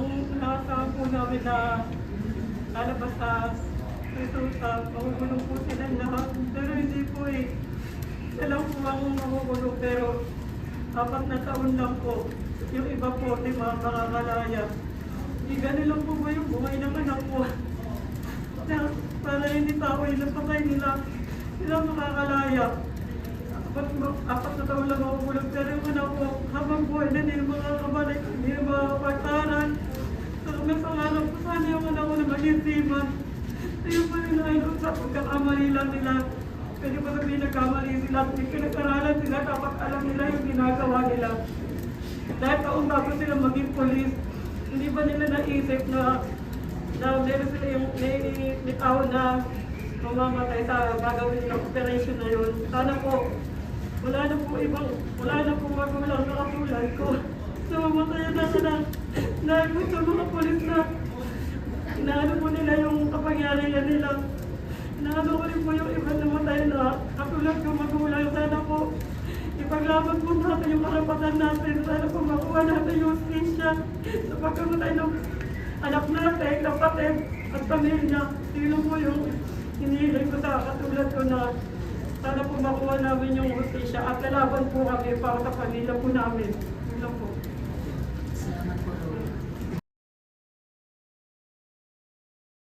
Ang naasahan po namin na lalabas sa resulta, magukulong po silang lahat. Pero hindi po eh. Sila lang po ang magukulong pero apat na taon lang po. Yung iba po, di ba, makakalaya. Hindi ganun lang po ba yung buhay ng anak ko? Na para hindi tao yung napatay nila, sila makakalaya. Apat, apat na taon lang ako pero yung anak ko, habang buhay na hindi na makakabalik, hindi na makakapagtaran. So may pangarap ko sana yung anak ko na maging seaman. Ayun pa nila ayun sa pagkakamali lang nila. Pwede pa sabihin nagkamali sila, hindi pinag-aralan sila, dapat alam nila yung ginagawa nila. Dahil taong bago sila maging polis, hindi ba nila naisip na na meron sila yung tao na mamamatay sa gagawin nilang operation na yun. Sana po, wala na po ibang, wala na po magulang na katulad ko. So, mamatayan na sila. Dahil po sa mga polis na inaano po nila yung kapangyarihan nila. Inaano ko rin po yung iba namatay na katulad ko magulang. Sana po, ipaglaban po natin yung karapatan natin. Sana po makuha natin yung justisya sa pagkamatay ng anak natin, kapatid, at pamilya. Sino po yung hinihiling ko sa katulad ko na sana po makuha namin yung justisya at lalaban po kami para sa pamilya po namin.